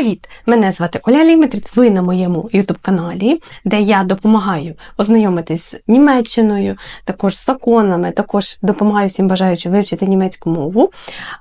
Привіт! Мене звати Оля Лімітрід. Ви на моєму youtube каналі, де я допомагаю ознайомитись з Німеччиною, також з законами, також допомагаю всім бажаючим вивчити німецьку мову.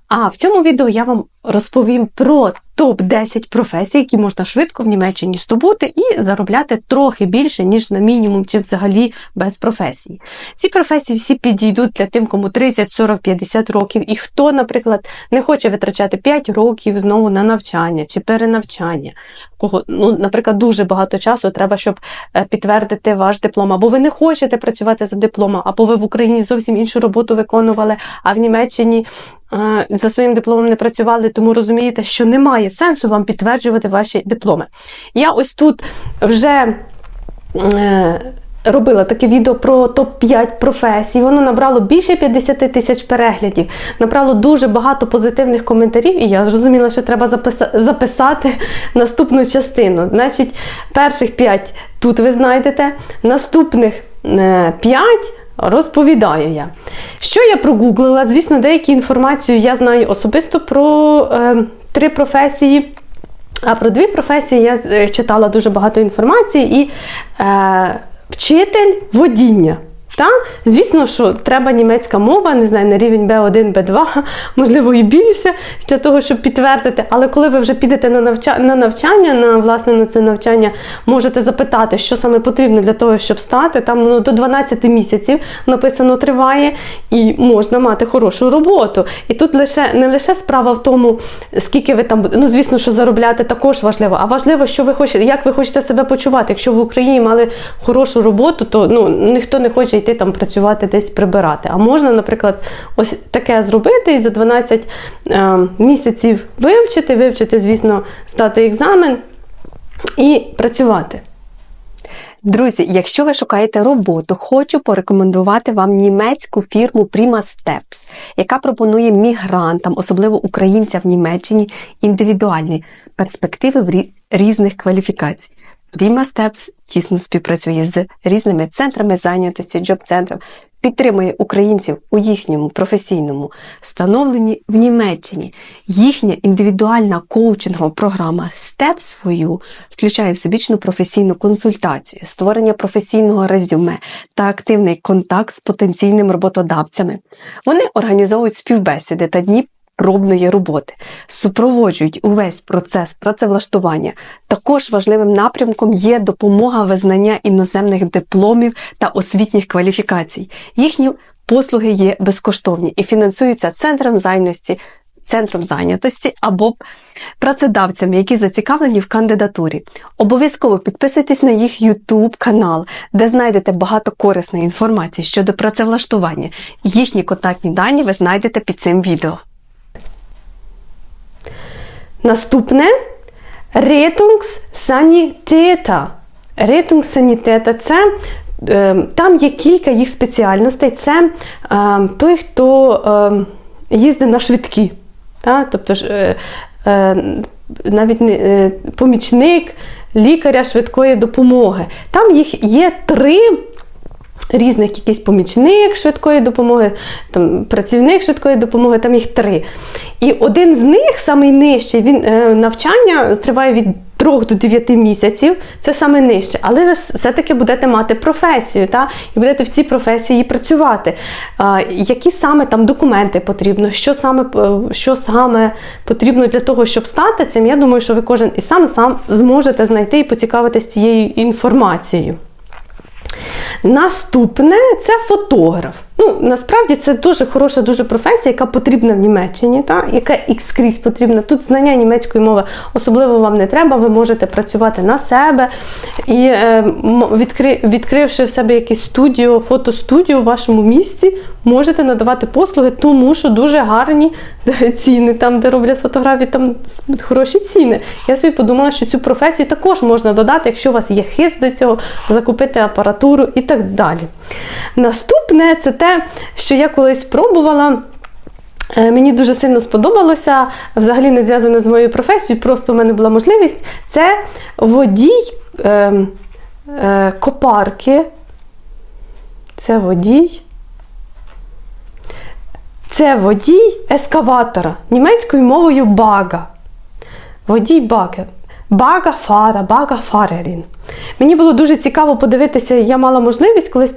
А в цьому відео я вам розповім про топ-10 професій, які можна швидко в Німеччині здобути і заробляти трохи більше, ніж на мінімум, чи взагалі без професії. Ці професії всі підійдуть для тим, кому 30, 40, 50 років, і хто, наприклад, не хоче витрачати 5 років знову на навчання чи перенавчання. Кого, ну, Наприклад, дуже багато часу треба, щоб е, підтвердити ваш диплом, або ви не хочете працювати за дипломом, або ви в Україні зовсім іншу роботу виконували, а в Німеччині за своїм дипломом не працювали, тому розумієте, що немає сенсу вам підтверджувати ваші дипломи. Я ось тут вже. Е, Робила таке відео про топ-5 професій. Воно набрало більше 50 тисяч переглядів, набрало дуже багато позитивних коментарів, і я зрозуміла, що треба записати наступну частину. Значить, перших 5 тут ви знайдете, наступних 5 е, розповідаю я. Що я прогуглила? Звісно, деякі інформацію я знаю особисто про е, три професії. А про дві професії я е, читала дуже багато інформації і. Е, вчитель водіння. Та? Звісно, що треба німецька мова, не знаю, на рівень B1, B2, можливо, і більше, для того, щоб підтвердити. Але коли ви вже підете на навчання, на навчання, на власне на це навчання, можете запитати, що саме потрібно для того, щоб стати. Там воно до 12 місяців написано триває, і можна мати хорошу роботу. І тут лише не лише справа в тому, скільки ви там. Ну, звісно, що заробляти також важливо, а важливо, що ви хочете, як ви хочете себе почувати. Якщо в Україні мали хорошу роботу, то ну, ніхто не хоче йти йти там працювати десь прибирати. А можна, наприклад, ось таке зробити і за 12 е, місяців вивчити, вивчити, звісно, здати екзамен і працювати. Друзі, якщо ви шукаєте роботу, хочу порекомендувати вам німецьку фірму Prima Steps, яка пропонує мігрантам, особливо українцям в Німеччині, індивідуальні перспективи в різних кваліфікацій. Prima Steps тісно співпрацює з різними центрами зайнятості, джоб-центром, підтримує українців у їхньому професійному становленні в Німеччині. Їхня індивідуальна коучингова програма STEP свою включає всебічну професійну консультацію, створення професійного резюме та активний контакт з потенційними роботодавцями. Вони організовують співбесіди та дні пробної роботи, супроводжують увесь процес працевлаштування. Також важливим напрямком є допомога визнання іноземних дипломів та освітніх кваліфікацій. Їхні послуги є безкоштовні і фінансуються центром зайності. Центром зайнятості або працедавцями, які зацікавлені в кандидатурі. Обов'язково підписуйтесь на їх YouTube канал, де знайдете багато корисної інформації щодо працевлаштування. Їхні контактні дані ви знайдете під цим відео. Наступне Rettungssanitäter. Rettungssanitäter – це е, там є кілька їх спеціальностей. Це е, той, хто е, їздить на швидкі. Тобто е, е, навіть е, помічник лікаря швидкої допомоги. Там їх є три різних якийсь помічник швидкої допомоги, там, працівник швидкої допомоги, там їх три. І один з них, самий нижчий, він е, навчання триває від 3 до 9 місяців, це саме нижче, але ви все-таки будете мати професію, та? і будете в цій професії працювати. А, які саме там документи потрібно, що саме що саме потрібно для того, щоб стати цим, я думаю, що ви кожен і сам сам зможете знайти і поцікавитись цією інформацією. Наступне це фотограф. Ну, Насправді це дуже хороша дуже професія, яка потрібна в Німеччині, та? яка і скрізь потрібна. Тут знання німецької мови особливо вам не треба, ви можете працювати на себе. І е, відкри, відкривши в себе якесь студіо, фотостудіо в вашому місті, можете надавати послуги, тому що дуже гарні ціни, там, де роблять фотографії, там хороші ціни. Я собі подумала, що цю професію також можна додати, якщо у вас є хист до цього, закупити апаратуру і так далі. Наступне це те що я колись спробувала. Е, мені дуже сильно сподобалося, взагалі не зв'язано з моєю професією, просто в мене була можливість. Це водій е, е, копарки. Це водій. Це водій ескаватора німецькою мовою бага. водій Багер. Бага Фара, Бага Фарерін. Мені було дуже цікаво подивитися, я мала можливість колись,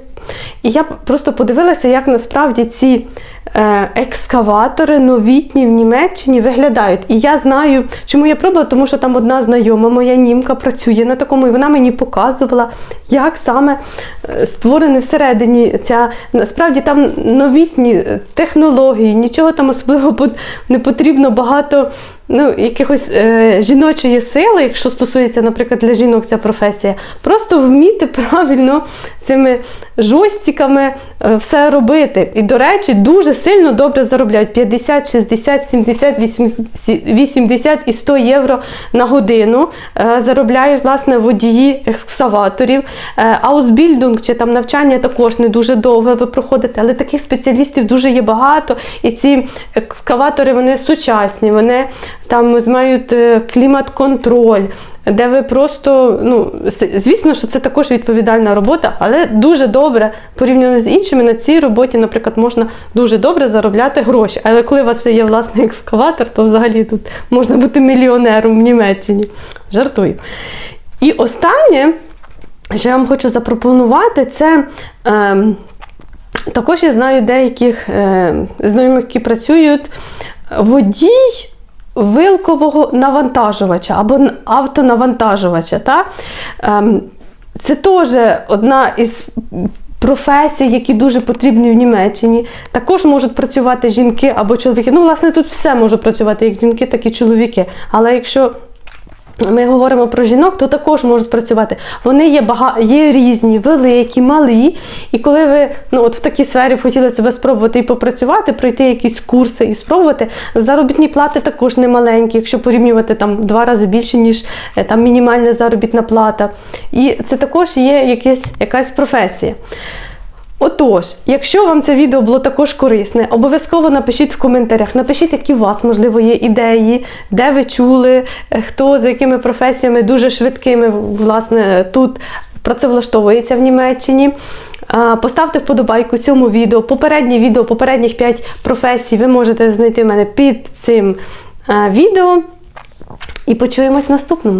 і я просто подивилася, як насправді ці е, екскаватори новітні в Німеччині виглядають. І я знаю, чому я пробувала, тому що там одна знайома моя німка працює на такому, і вона мені показувала, як саме е, всередині ця. Насправді там новітні е, технології, нічого там особливо не потрібно багато ну, якихось е, жіночої сили, якщо стосується, наприклад, для жінок ця професія, просто вміти правильно цими жостиками е, все робити. І, до речі, дуже сильно добре заробляють 50, 60, 70, 80, 80 і 100 євро на годину. Е, заробляють власне водії екскаваторів. Е, чи там навчання також не дуже довго ви проходите, але таких спеціалістів дуже є багато. І ці екскаватори вони сучасні, вони там мають клімат-контроль, де ви просто, ну, звісно, що це також відповідальна робота, але дуже добре порівняно з іншими на цій роботі, наприклад, можна дуже добре заробляти гроші. Але коли у вас ще є власний екскаватор, то взагалі тут можна бути мільйонером в Німеччині. Жартую. І останнє, що я вам хочу запропонувати, це. ем, також я знаю деяких е, знайомих, які працюють водій вилкового навантажувача або автонавантажувача. Та? Ем, це теж одна із професій, які дуже потрібні в Німеччині. Також можуть працювати жінки або чоловіки. Ну, власне, тут все може працювати, як жінки, так і чоловіки. Але якщо ми говоримо про жінок, то також можуть працювати. Вони є бага... є різні, великі, малі. І коли ви ну, от в такій сфері б хотіли себе спробувати і попрацювати, пройти якісь курси і спробувати, заробітні плати також немаленькі, якщо порівнювати там два рази більше, ніж е, там мінімальна заробітна плата. І це також є якась, якась професія. Отож, якщо вам це відео було також корисне, обов'язково напишіть в коментарях, напишіть, які у вас, можливо, є ідеї, де ви чули, е, хто за якими професіями дуже швидкими власне тут працевлаштовується в Німеччині. Поставте вподобайку цьому відео. Попереднє відео, попередніх 5 професій ви можете знайти в мене під цим е, відео. І почуємось в наступному.